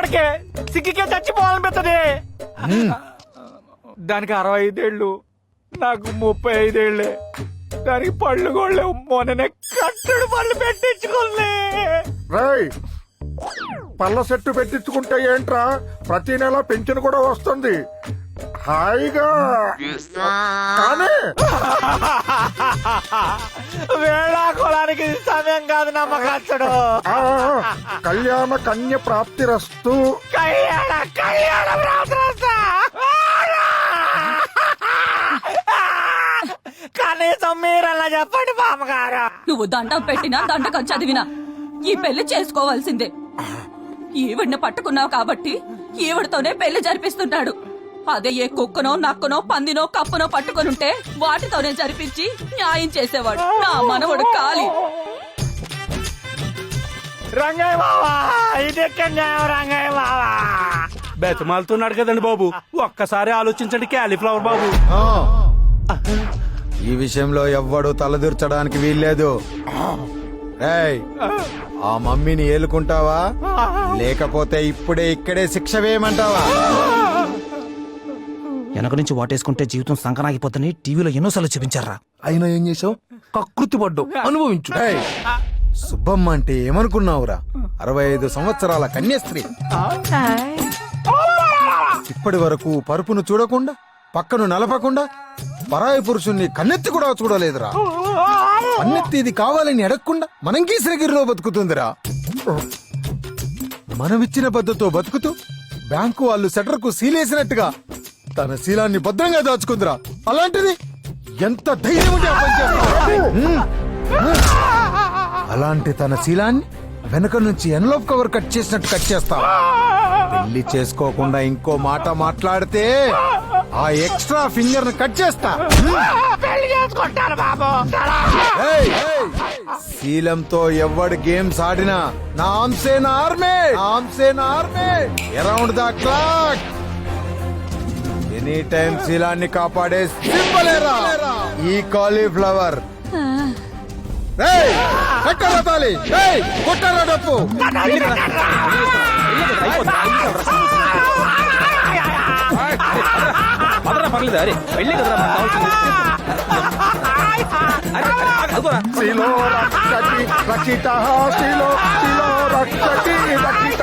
సిగ్గుపడకే సిగ్గుకే చచ్చిపోవాలనిపిస్తుంది దానికి అరవై ఐదేళ్ళు నాకు ముప్పై ఐదేళ్ళే దానికి పళ్ళు గోళ్ళే మొన్ననే కట్టడు పళ్ళు పెట్టించుకోలే రేయ్ పళ్ళ సెట్టు పెట్టించుకుంటే ఏంట్రా? ప్రతి నెల పెన్షన్ కూడా వస్తుంది. హాయిగా. కానీ వేళాకోళానికి ఇది సమయం కాదు నమ్మకచ్చడు ఆ, కళ్యాణ కన్య ప్రాప్తి రస్తు కళ్యాణ కళ్యాణ ప్రార్థన కనీసం మీరలా చెప్పండి బామ్మగారు. నువ్వు దండం పెట్టినా దండకం చదివినా ఈ పెళ్ళి చేసుకోవాల్సిందే. ఈవిడ్ని పట్టుకున్నావు కాబట్టి ఈవిడతోనే పెళ్ళి జరిపిస్తున్నాడు. అదే ఏ కుక్కనో నక్కనో పందినో కప్పనో పట్టుకొనుంటే వాటితోనే జరిపించి న్యాయం చేసేవాడు. నా మనవడు కాలి. రంగయ్య బావా న్యాయం రంగయ్య బావా? బెతమాలుతున్నాడు కదండి బాబు. ఒక్కసారి ఆలోచించండి క్యాలీఫ్లవర్ బాబు. ఆ. ఈ విషయంలో ఎవ్వడు తలదూర్చడానికి వీల్లేదు. రేయ్ ఆ మమ్మీని ఏలుకుంటావా? లేకపోతే ఇప్పుడే ఇక్కడే శిక్ష వేయమంటావా? వెనక నుంచి వాటేసుకుంటే జీవితం సంకనాగిపోతుందని టీవీలో ఎన్నోసార్లు చూపించారా. అయినా ఏం చేసావు కకృతి పడ్డావు. అనుభవించు. సుబ్బమ్మ అంటే ఏమనుకున్నావురా? అరవై ఐదు సంవత్సరాల కన్యాస్త్రీ. ఇప్పటి వరకు పరుపును చూడకుండా పక్కను నలపకుండా పరాయి పురుషుణ్ణి కన్నెత్తి కూడా చూడలేదురా. కన్నెత్తి ఇది కావాలని అడగకుండా మనం గీసిరగిరిలో బతుకుతుందిరా. మనమిచ్చిన పద్ధతితో బతుకుతూ బ్యాంకు వాళ్ళు సెటర్కు సీలేసినట్టుగా తన శీలాన్ని భద్రంగా దాచుకుందిరా. అలాంటిది ఎంత ధైర్యం ఉంటే ఆ పని చేస్తుందిరా? హ్మ్. అలాంటి తన శీలాన్ని వెనక నుంచి ఎన్లోప్ కవర్ కట్ చేసినట్టు కట్ చేస్తా పెళ్ళి చేసుకోకుండా ఇంకో మాట మాట్లాడితే ఆ ఎక్స్ట్రా ఫింగర్ని కట్ చేస్తా. పెళ్ళి చేసుకుంటాను బాబు. ఏయ్, ఏయ్, శీలంతో ఎవడు గేమ్స్ ఆడినా నా ఆమ్సే నా ఆర్మే నా ఆమ్సే నా army around the clock any time శీలాన్ని కాపాడే సింబలేరా ఈ కాలీఫ్లవర్ కట్టరా కొట్టరా డప్పు పర్లేదు అరే వెళ్ళి కదరా. శిలో రక్షిత శిలో శిలో రక్షిత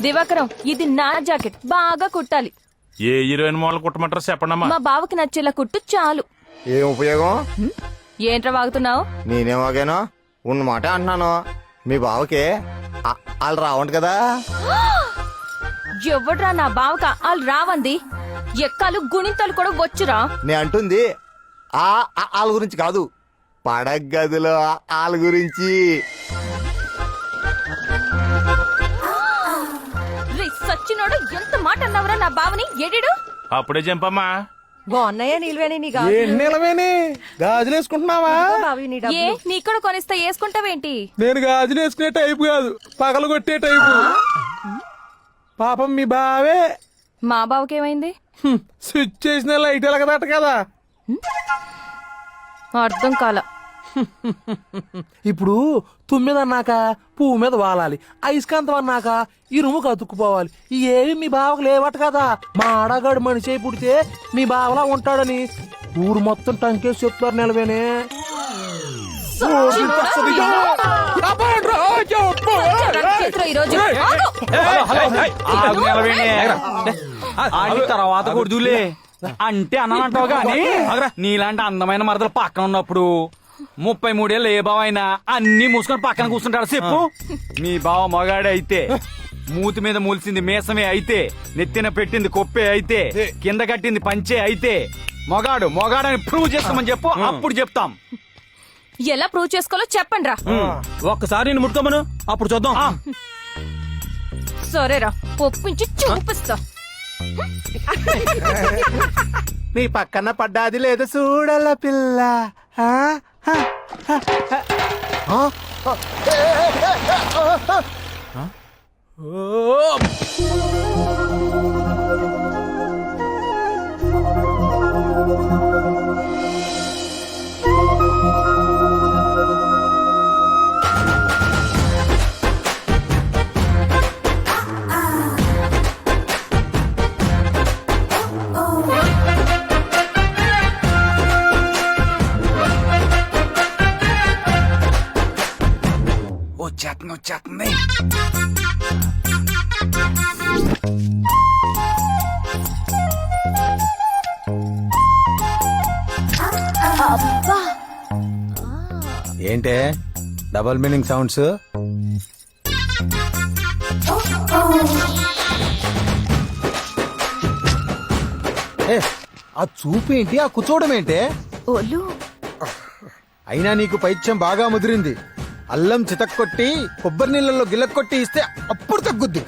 దివాకరం ఇది నా జాకెట్. బాగా కుట్టాలి. ఏ హీరోయిన్ మోడల్ కుట్టమంటారో చెప్పండమ్మా. మా బావకి నచ్చేలా కుట్టు చాలు. ఏం ఉపయోగం? ఏంట్రా వాగుతున్నావు? నేనేమాగానో ఉన్న మాట అంటున్నాను. మీ బావకి వాళ్ళు రావంట కదా. ఎవడ్రా నా బావక? వాళ్ళు రావంది. ఎక్కాలు గుణింతలు కూడా వచ్చురా. నే అంటుంది. ఆ వాళ్ళ గురించి కాదు. పడగ గదిలో ఆ- వాళ్ళ గురించి. సచ్చినోడు ఎంత మాట అన్నావురా నా బావని? ఎడిడు అప్పుడే చంపమ్మా బాగున్నాయా నిల్వేని నీ ఏంటి నిలవేని గాజులు వేసుకుంటున్నావా? బావి నీ ఏ నీ కూడా కొనిస్తే వేసుకుంటావేంటి? నేను గాజులు వేసుకునే టైపు కాదు పగలు కొట్టే టైపు. పాపం మీ బావే. మా బావకేమైంది? స్విచ్ చేసిన లైట్ ఎలగదట కదా అర్థం కాల. ఇప్పుడు తుమ్మిద అన్నాక పువ్వు మీద వాలాలి అయస్కాంతం అన్నాక ఇరుముకు అతుక్కుపోవాలి ఏవి మీ బావకు లేవట కదా? మా ఆడగాడు మనిషి అయి పుడితే మీ బావలా ఉంటాడని ఊరు మొత్తం టంకేసి చెప్తారు నిలవేనే. తర్వాత కొడుదులే అంటే అన్నానంటావు గాని నీలాంటి అందమైన మరదలు పక్కన ఉన్నప్పుడు ముప్పై మూడేళ్ళు ఏ బావ అయినా అన్ని మూసుకొని పక్కన కూర్చుంటాడు. చెప్పు. మీ బావ మగాడే అయితే మూతి మీద మూల్సింది మేసమే అయితే నెత్తిన పెట్టింది కొప్పే అయితే కింద కట్టింది పంచే అయితే మొగాడు మొగాడని ప్రూవ్ చేసుకోమని చెప్పు అప్పుడు చెప్తాం. ఎలా ప్రూవ్ చేసుకోవాలో చెప్పండి రా ఒక్కసారి నేను ముట్టుకోమను అప్పుడు చూద్దాం. సరేరా ఒప్పించి చూపిస్తా. నీ పక్కన పడ్డాది లేదు చూడల పిల్ల. ఓ! వచ్చేస్తుంది వచ్చేస్తుంది ఏంటే? డబల్ మీనింగ్ సౌండ్స్ ఏ ఆ చూపు ఏంటి? ఆ కూర్చోవడం ఏంటే? అయినా నీకు పైత్యం బాగా ముదిరింది. అల్లం చితక్కొట్టి కొబ్బరి నీళ్ళలో గిల్లక్కొట్టి ఇస్తే అప్పుడు తగ్గుద్ది.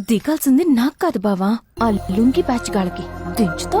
దిగాల్సింది నాకు కాదు బావా ఆ లుంగి ప్యాచ్ గాళ్ళకి. దించుతో.